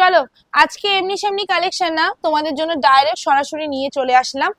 চলো, আজকে এমনি সেমনি কালেকশন না, তোমাদের জন্য ডাইরেক্ট সরাসরি নিয়ে চলে আসলাম।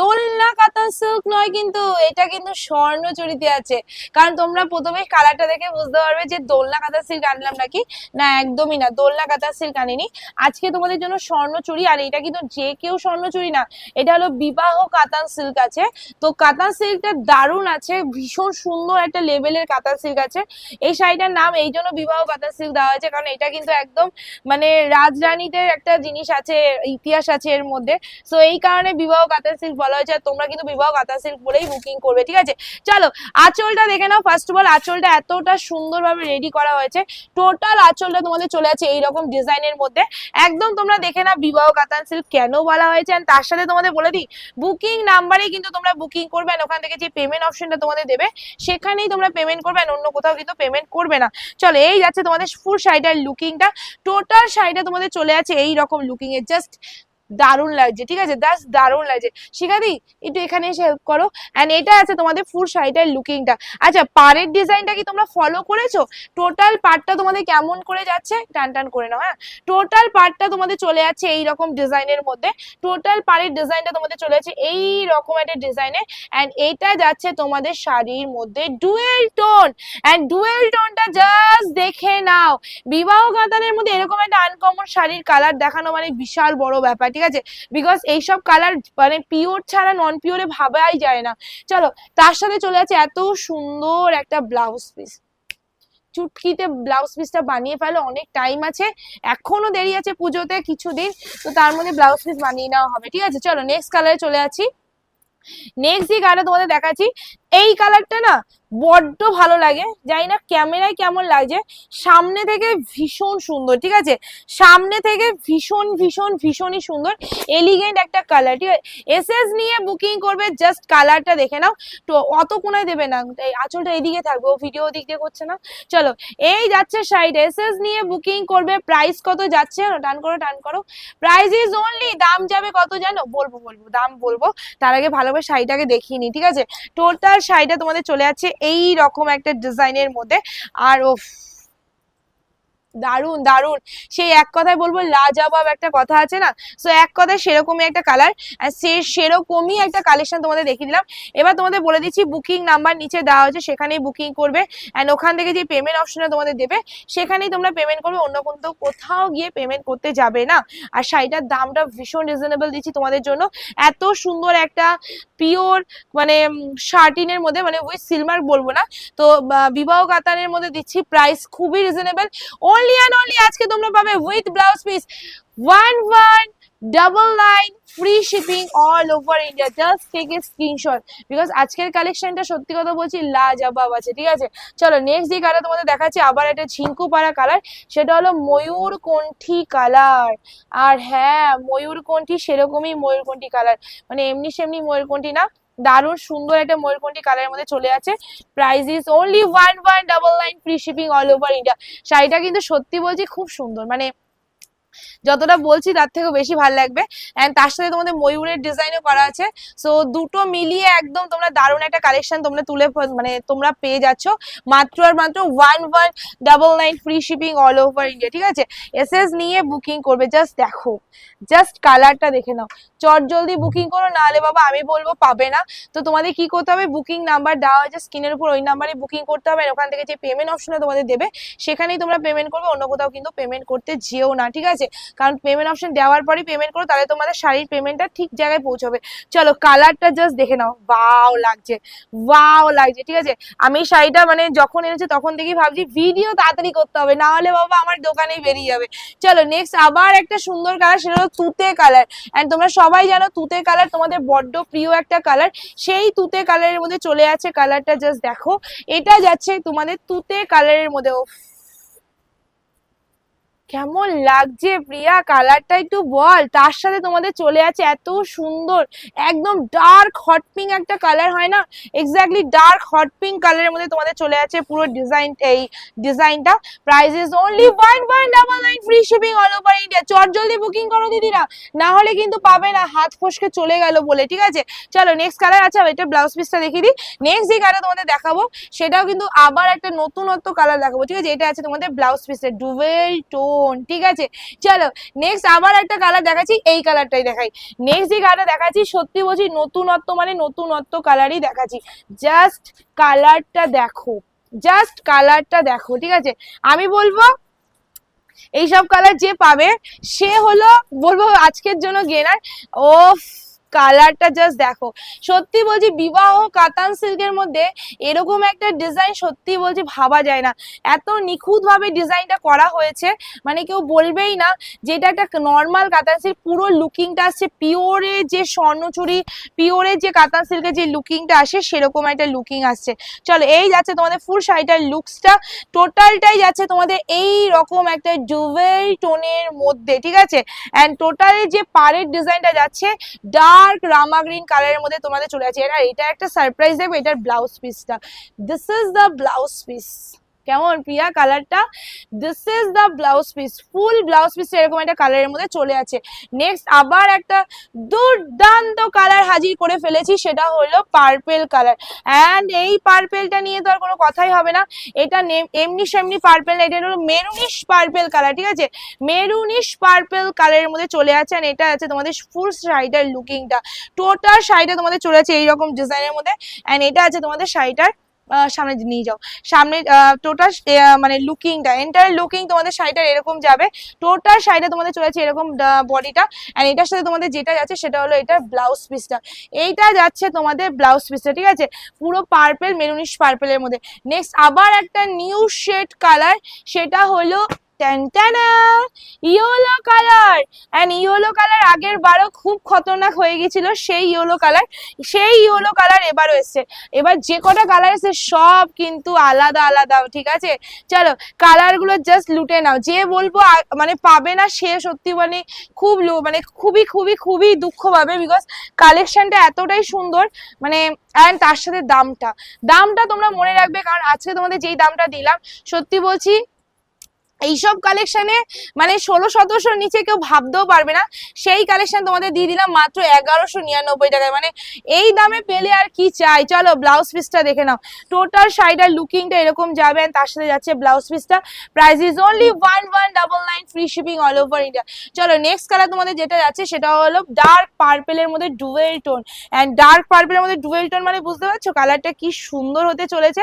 দোলনা কাতান সিল্ক নয় কিন্তু, এটা কিন্তু স্বর্ণ স্বর্ণচুরিতে আছে। কারণ তোমরা প্রথমে কালারটা দেখে বুঝতে পারবে যে দোলনা কাতান সিল্ক আনলাম নাকি? না, একদমই না, দোলনা কাতান সিল্ক আনিনি। আজকে তোমাদের জন্য স্বর্ণচুরি আর এটা কিন্তু যে কেউ স্বর্ণচুরি না, এটা হলো বিবাহ কাতান সিল্ক আছে। তো কাতান সিল্কটা দারুণ আছে, ভীষণ সুন্দর একটা লেভেলের কাতান সিল্ক আছে। এই শাড়িটার নাম, এই জন্য বিবাহ কাতান সিল্ক দেওয়া হয়েছে, কারণ এটা কিন্তু একদম মানে রাজরানীদের একটা জিনিস আছে, ইতিহাস আছে এর মধ্যে। সো এই কারণে বিবাহ কাতার সিল্ক বলা হয়েছে, আর তোমরা কিন্তু বিবাহ কাতার সিল্ক বলেই বুকিং করবে, ঠিক আছে? চলো, আঁচলটা দেখে নাও। ফার্স্ট অফ অল আঁচলটা এতটা সুন্দরভাবে রেডি করা হয়েছে। টোটাল আঁচলটা তোমাদের চলে আছে এইরকম ডিজাইনের মধ্যে। একদম তোমরা দেখে নাও বিবাহ কাতান সিল্ক কেন বলা হয়েছে আর তার সাথে তোমাদের বলে দিই বুকিং নাম্বারে কিন্তু তোমরা বুকিং করবে ওখান থেকে যে পেমেন্ট অপশনটা তোমাদের দেবে, সেখানেই তোমরা পেমেন্ট করবে অন্য কোথাও কিন্তু পেমেন্ট করবে না। চলো, এই যাচ্ছে তোমাদের ফুল শাড়িটার লুকিংটা টোটাল শাড়িটা তোমাদের চলে আছে এই রকম লুকিং এ। জাস্ট দারুণ লাগছে, ঠিক আছে? দাস দারুণ লাগছে। শিখাদি, একটু এখানে এসে হেল্প করো। অ্যান্ড এটা আছে তোমাদের ফুল শাড়িটার লুকিংটা আচ্ছা পাড়ের ডিজাইনটা কি তোমরা ফলো করেছ? টোটাল পার্টটা তোমাদের কেমন করে যাচ্ছে? টান টান করে নাও হ্যাঁ? টোটাল পার্টটা তোমাদের চলে যাচ্ছে এই রকম ডিজাইনের মধ্যে। টোটাল পাড়ের ডিজাইনটা তোমাদের চলে যাচ্ছে এই রকম একটা ডিজাইনে অ্যান্ড এটা যাচ্ছে তোমাদের শাড়ির মধ্যে ডুয়েল টোন অ্যান্ড ডুয়েল টোনটা জাস্ট দেখে নাও। বিবাহ কাতানের মধ্যে এরকম একটা আনকমন শাড়ির কালার দেখানো মানে বিশাল বড় ব্যাপার ঠিক আছে? বিকজ এইসব কালার মানে পিওর ছাড়া নন পিওরে ভাবাই যায় না। চলো, তার সাথে চলে আছে এত সুন্দর একটা ব্লাউজ পিস চুটকিতে ব্লাউজ পিসটা বানিয়ে ফেলো, অনেক টাইম আছে। এখনও দেরি আছে পুজোতে কিছুদিন, তো তার মধ্যে ব্লাউজ পিস বানিয়ে নেওয়া হবে। ঠিক আছে, চলো নেক্সট কালারে চলে আছি নেক্সট যে কালারটা তোমাদের দেখাচ্ছি এই কালারটা না বড্ড ভালো লাগে। জানি না ক্যামেরায় কেমন লাগছে। সামনে থেকে ভীষণ সুন্দর, ঠিক আছে? সামনে থেকে ভীষণ ভীষণ, ভীষণই সুন্দর। এলিগেন্ট একটা কালার ঠিক আছে? এসএস নিয়ে বুকিং করবে জাস্ট কালারটা দেখে নাও। তো অত কোনায় দেবে না। আঁচলটা এদিকে থাকবে, ও ভিডিও দিক দিয়ে করছে না। চলো, এই যাচ্ছে সাইড এসএস নিয়ে বুকিং করবে প্রাইস কত যাচ্ছে? টান করো টান করো। প্রাইস ইজ অনলি দাম যাবে কত জানো? বলব বলব, দাম বলব। তার আগে ভালোভাবে শাড়িটাকে দেখিয়ে ঠিক আছে? টোটাল শাড়িটা তোমাদের চলে আছে এই রকম একটা ডিজাইনের মধ্যে। আর ও দারুণ দারুণ সেই এক কথায় বলব, লাজাবাব একটা কথা আছে না? সো এক কথায় সেরকমই একটা কালার সে সেরকমই একটা কালেকশন তোমাদের দেখিয়ে দিলাম। এবার তোমাদের বলে দিচ্ছি বুকিং নাম্বার নিচে দেওয়া হয়েছে, সেখানেই বুকিং করবে। অ্যান্ড ওখান থেকে যে পেমেন্ট অপশনটা তোমাদের দেবে, সেখানেই তোমরা পেমেন্ট করবে। অন্য কোথাও কোথাও গিয়ে পেমেন্ট করতে যাবে না। আর শাড়িটার দামটা ভীষণ রিজনেবল দিচ্ছি তোমাদের জন্য। এত সুন্দর একটা পিওর মানে শার্টিনের মধ্যে মানে ওই সিলমার বলব না। তো বিবাহ কাতানের মধ্যে দিচ্ছি প্রাইস খুবই রিজনেবল অনলি অ্যান্ড অনলি আজকে তোমরা পাবে with blouse piece one one double nine free shipping all over India just take a screenshot because আজকের কালেকশনটা সত্যি কথা বলছি লাজবাব আছে, ঠিক আছে? চলো নেক্সট যে কালার তোমাদের দেখাচ্ছি, আবার একটা ঝিঙ্কু পাড়া কালার সেটা হলো ময়ূরকণ্ঠী কালার আর হ্যাঁ ময়ূরকণ্ঠী সেরকমই ময়ূরকণ্ঠী কালার মানে এমনি সেমনি ময়ূর ময়ূরকণ্ঠী না? দারুণ সুন্দর একটা ময়ূরকণ্ঠী কালারের মধ্যে চলে আছে। Price is only one one double nine free shipping all over India শাড়িটা কিন্তু সত্যি বলছি খুব সুন্দর। মানে যতটা বলছি তার থেকেও বেশি ভালো লাগবে। অ্যান্ড তার সাথে তোমাদের ময়ূরের ডিজাইনও করা আছে। সো দুটো মিলিয়ে একদম তোমরা দারুণ একটা কালেকশন তোমরা তুলে মানে তোমরা পেয়ে যাচ্ছ। মাত্র আর মাত্র one one double nine free shipping all over India ঠিক আছে? এসএস নিয়ে বুকিং করবে। জাস্ট দেখো জাস্ট কালারটা দেখে নাও। চট জলদি বুকিং করো, নাহলে বাবা আমি বলব পাবে না। তো তোমাদের কি করতে হবে? বুকিং নাম্বার দেওয়া হয়েছে, স্ক্রিনের উপর ওই নাম্বারে বুকিং করতে হবে। ওখান থেকে যে পেমেন্ট অপশনটা তোমাদের দেবে, সেখানেই তোমরা পেমেন্ট করবে, অন্য কোথাও কিন্তু পেমেন্ট করতে যেও না, ঠিক আছে? কারণ পেমেন্ট অপশন দেওয়ার পরই পেমেন্ট করো, তাহলে তোমাদের শাড়ির পেমেন্টটা ঠিক জায়গায় পৌঁছবে। চলো কালারটা জাস্ট দেখে নাও। ওয়াও লাগছে। ওয়াও লাগছে, ঠিক আছে? আমি শাড়িটা মানে যখন এনেছি তখন থেকেই ভাবছি ভিডিও তাড়াতাড়ি করতে হবে, না হলে বাবা আমার দোকানেই বেরিয়ে যাবে। চলো নেক্সট আবার একটা সুন্দর কালার সেটা হলো তুতে কালার অ্যান্ড তোমরা সবাই জানো তুতে কালার তোমাদের বড্ড প্রিয় একটা কালার সেই তুতে কালারের মধ্যে চলে আছে কালারটা জাস্ট দেখো। এটা যাচ্ছে তোমাদের তুতে কালারের মধ্যে। কেমন লাগছে প্রিয়া? কালারটা একটু বল। তার সাথে তোমাদের চলে আছে এত সুন্দর, একদম ডার্ক হট পিঙ্ক একটা কালার হয় না? এক্স্যাক্টলি ডার্ক হট পিঙ্ক কালারের মধ্যে তোমাদের চলে আছে পুরো ডিজাইন এই ডিজাইনটা price is only one one double nine free shipping all over India চট জলদি বুকিং করো দিদিরা। না হলে কিন্তু পাবে না, হাত ফসকে চলে গেল বলে, ঠিক আছে? চলো নেক্সট কালার আছে এটা ব্লাউজ পিসটা দেখিয়ে দিই। নেক্সট যে কালার তোমাদের দেখাবো, সেটাও কিন্তু আবার একটা নতুনত্ব কালার দেখাবো, ঠিক আছে? এটা আছে তোমাদের ব্লাউজ পিসের ডুয়েল টোন টোন ঠিক আছে? চলো নেক্সট আবার একটা কালার দেখাচ্ছি, এই কালারটাই দেখাই। নেক্সট যে কালারটা দেখাচ্ছি, সত্যি বলছি নতুনত্ব মানে নতুনত্ব কালারই দেখাচ্ছি। জাস্ট কালারটা দেখো জাস্ট কালারটা দেখো, ঠিক আছে? আমি বলব, এইসব কালার যে পাবে, সে হলো, বলব আজকের জন্য গেনার ও কালারটা জাস্ট দেখো। সত্যি বলছি, বিবাহ কাতান সিল্কের মধ্যে এরকম একটা ডিজাইন সত্যি বলছি ভাবা যায় না। এত নিখুঁত ভাবে ডিজাইনটা করা হয়েছে মানে কেউ বলবেই না যে এটা একটা নর্মাল কাতান সিল্ক, পুরো লুকিংটা আসছে পিওরে যে স্বর্ণচুরি পিওরে যে কাতান সিল্কের যে লুকিংটা আসে, সেরকম একটা লুকিং আসছে। চলো, এই যাচ্ছে তোমাদের ফুল শাড়িটার লুকসটা টোটালটাই যাচ্ছে তোমাদের এই রকম একটা ডুভেল টোনের মধ্যে, ঠিক আছে? অ্যান্ড টোটালি যে পাড়ের ডিজাইনটা যাচ্ছে ডার্ক রামা গ্রিন কালারের মধ্যে তোমাদের চলে আছে এটা এটা একটা সারপ্রাইজ দেখবে এটার ব্লাউজ পিসটা this is the blouse piece কেমন? প্রিয়া কালারটা this is the blouse piece full blouse piece এরকম একটা কালারের মধ্যে চলে আছে। নেক্সট আবার একটা দুর্দান্ত কালার হাজির করে ফেলেছি, সেটা হলো পার্পেল কালার অ্যান্ড এই পার্পেলটা নিয়ে তো আর কোনো কথাই হবে না। এটা এমনি সেমনি পার্পেল এটা হলো মেরুনিশ পার্পেল কালার ঠিক আছে? মেরুনিশ পার্পেল কালারের মধ্যে চলে আছে আর এটা আছে তোমাদের ফুল শাড়িটার লুকিংটা টোটাল শাড়িটা তোমাদের চলে আছে এইরকম ডিজাইনের মধ্যে। অ্যান্ড এটা আছে তোমাদের শাড়িটার সামনে নিয়ে যাও। সামনে টোটাল মানে লুকিংটা এন্টার লুকিং তোমাদের শাড়িটার এরকম যাবে। টোটাল শাড়িটা তোমাদের চলে যাচ্ছে এরকম বডিটা অ্যান্ড এটার সাথে তোমাদের যেটা যাচ্ছে সেটা হলো এটার ব্লাউজ পিসটা এইটা যাচ্ছে তোমাদের ব্লাউজ পিসটা ঠিক আছে? পুরো পার্পেল মেরুনিশ পার্পেলের মধ্যে। নেক্সট আবার একটা নিউ শেড কালার সেটা হলো yellow colour and yellow colour আগের বারও খুব খতরনাক হয়ে গেছিল, সেই ইয়েলো কালার সেই ইয়েলো কালার এবারও এসছে। এবার যে কটা কালার এসছে সব কিন্তু আলাদা আলাদা, ঠিক আছে? চলো কালারগুলো জাস্ট লুটে নাও। যে বলব মানে পাবে না সে সত্যি মানে খুব মানে খুবই খুবই খুবই দুঃখ পাবে বিকজ কালেকশনটা এতটাই সুন্দর মানে অ্যান্ড তার সাথে দামটা। দামটা তোমরা মনে রাখবে, কারণ আজকে তোমাদের যেই দামটা দিলাম, সত্যি বলছি এইসব কালেকশনে মানে ষোলো সতেরোশোর নিচে কেউ ভাবতেও পারবে না। সেই কালেকশন তোমাদের দিয়ে দিলাম মাত্র এগারোশো নিরানব্বই টাকায়। মানে এই দামে পেলে আর কি চাই? চলো ব্লাউজ পিসটা দেখে নাও। টোটাল শাড়িটার লুকিংটা এরকম যাবে তার সাথে যাচ্ছে ব্লাউজ পিসটা price is only one one double nine free shipping all over India চলো নেক্সট কালার তোমাদের যেটা যাচ্ছে সেটা হলো ডার্ক পার্পেলের মধ্যে ডুয়েল টোন অ্যান্ড ডার্ক পার্পেলের মধ্যে ডুয়েল টোন মানে বুঝতে পারছ? কালারটা কি সুন্দর হতে চলেছে।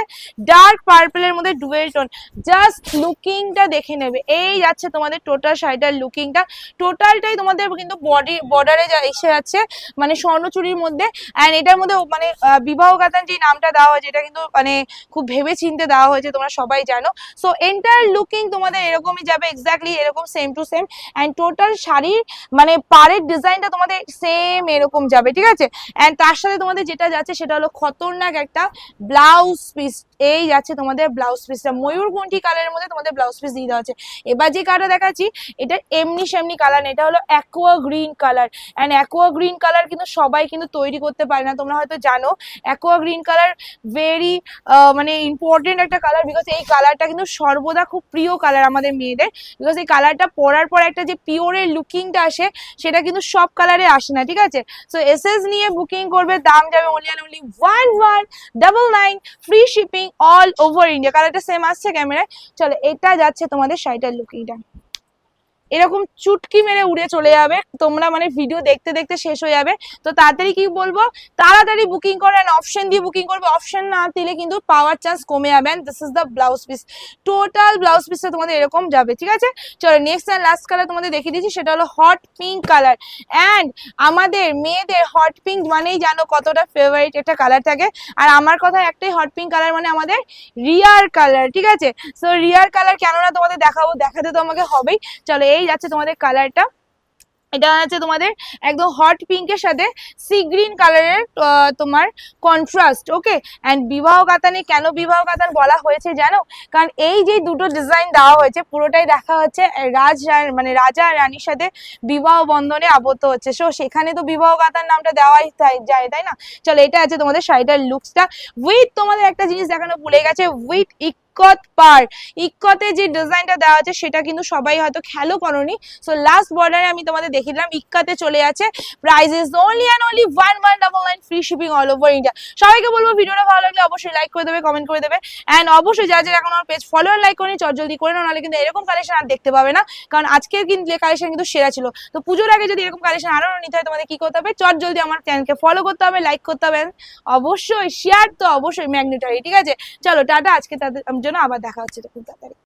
ডার্ক পার্পেলের মধ্যে ডুয়েল টোন জাস্ট লুকিংটা দেখে নেবে। এই যাচ্ছে তোমাদের টোটাল শাড়িটার লুকিংটা টোটালটাই তোমাদের কিন্তু বডি বর্ডারে এসে যাচ্ছে মানে স্বর্ণচুরির মধ্যে। অ্যান্ড এটার মধ্যে মানে বিবাহ গাতান যে নামটা দেওয়া হয়েছে, এটা কিন্তু মানে খুব ভেবে চিনতে দেওয়া হয়েছে, তোমরা সবাই জানো। সো এন্টার লুকিং তোমাদের এরকমই যাবে এক্স্যাক্টলি এরকম same to same and total শাড়ির মানে পাড়ের ডিজাইনটা তোমাদের সেম এরকম যাবে, ঠিক আছে? অ্যান্ড তার সাথে তোমাদের যেটা যাচ্ছে, সেটা হলো খতরনাক একটা ব্লাউজ পিস এই যাচ্ছে তোমাদের ব্লাউজ পিসটা ময়ূরকণ্ঠী কালারের মধ্যে তোমাদের ব্লাউজ পিস দিয়ে আছে। এবার যে কালারটা দেখাচ্ছি, এটা এমনি সেমনি কালার না, এটা হলো aqua green colour and aqua green colour কিন্তু সবাই কিন্তু তৈরি করতে পারে না, তোমরা হয়তো জানো। অ্যাকোয়া গ্রিন কালার ভেরি মানে ইম্পর্টেন্ট একটা কালার বিকজ এই কালারটা কিন্তু সর্বদা খুব প্রিয় কালার আমাদের মেয়েদের। বিকজ এই কালারটা পরার পর একটা যে পিওরের লুকিংটা আসে, সেটা কিন্তু সব কালারে আসে না, ঠিক আছে? সো এসএস নিয়ে বুকিং করবে, দাম যাবে only and only one one double nine free shipping all over India কালারটা সেম আসছে ক্যামেরায় চলো, এটা যাচ্ছে তোমাদের শাড়িটার লুকিংটা এরকম চুটকি মেরে উড়ে চলে যাবে। তোমরা মানে ভিডিও দেখতে দেখতে শেষ হয়ে যাবে। তো তাড়াতাড়ি কি বলব? তাড়াতাড়ি বুকিং করে অপশন দিয়ে বুকিং করবে। অপশন না দিলে কিন্তু পাওয়ার চান্স কমে যাবে। This is the blouse piece total blouse পিসটা তোমাদের এরকম যাবে, ঠিক আছে? চলো নেক্সট অ্যান্ড লাস্ট কালার তোমাদের দেখিয়ে দিচ্ছি, সেটা হলো হট পিঙ্ক কালার অ্যান্ড আমাদের মেয়েদের হট পিঙ্ক মানেই জানো কতটা ফেভারিট একটা কালার থাকে। আর আমার কথা একটাই হট পিঙ্ক কালার মানে আমাদের রিয়ার কালার ঠিক আছে? সো রিয়ার কালার কেননা তোমাদের দেখাবো, দেখাতে তো আমাকে হবেই। চলো এই যাচ্ছে তোমাদের কালারটা এটা আছে তোমাদের একদম হট পিঙ্কের সাথে সি গ্রিন কালারের তোমার কন্ট্রাস্ট ওকে অ্যান্ড বিবাহ কাতানে কেন বিবাহ কাতান বলা হয়েছে জানো? কারণ এই যে দুটো ডিজাইন দেওয়া হয়েছে, পুরোটাই দেখা হচ্ছে রাজ মানে রাজা রানীর সাথে বিবাহ বন্ধনে আবদ্ধ হচ্ছে। সো সেখানে তো বিবাহ কাতার নামটা দেওয়াই যায়, তাই না? চলো, এটা আছে তোমাদের শাড়িটার লুকসটা উইথ তোমাদের একটা জিনিস দেখানো ভুলে গেছে। উইথ ইক্কত পার। ইক্কতে যে ডিজাইনটা দেওয়া আছে, সেটা কিন্তু সবাই হয়তো খেলো করনি। সো লাস্ট বর্ডারে আমি তোমাদের দেখিয়ে দিলাম, ইক্কাতে চলে আছে। Price is only and only one one double nine free shipping all over India সবাইকে বলব, ভিডিওটা ভালো লাগলে অবশ্যই লাইক করে দেবে কমেন্ট করে দেবে। অ্যান্ড অবশ্যই যা যারা এখন আমার পেজ ফলো লাইক করেনি জলদি করে নাও, নাহলে কিন্তু এরকম কালেকশন আর দেখতে পাবে না। কারণ আজকের কিন্তু কালেকশন কিন্তু সেরা ছিল। তো পুজোর আগে যদি এরকম কালেকশন আরও নিতে হয়, তোমাদের কি করতে হবে? চট জলদি আমার চ্যানেলকে ফলো করতে হবে লাইক করতে হবে। অবশ্যই শেয়ার তো অবশ্যই ম্যাগনেটারি ঠিক আছে? চলো, টাটা, আজকে তাদের জন্য আবার দেখা হচ্ছে খুব তাড়াতাড়ি।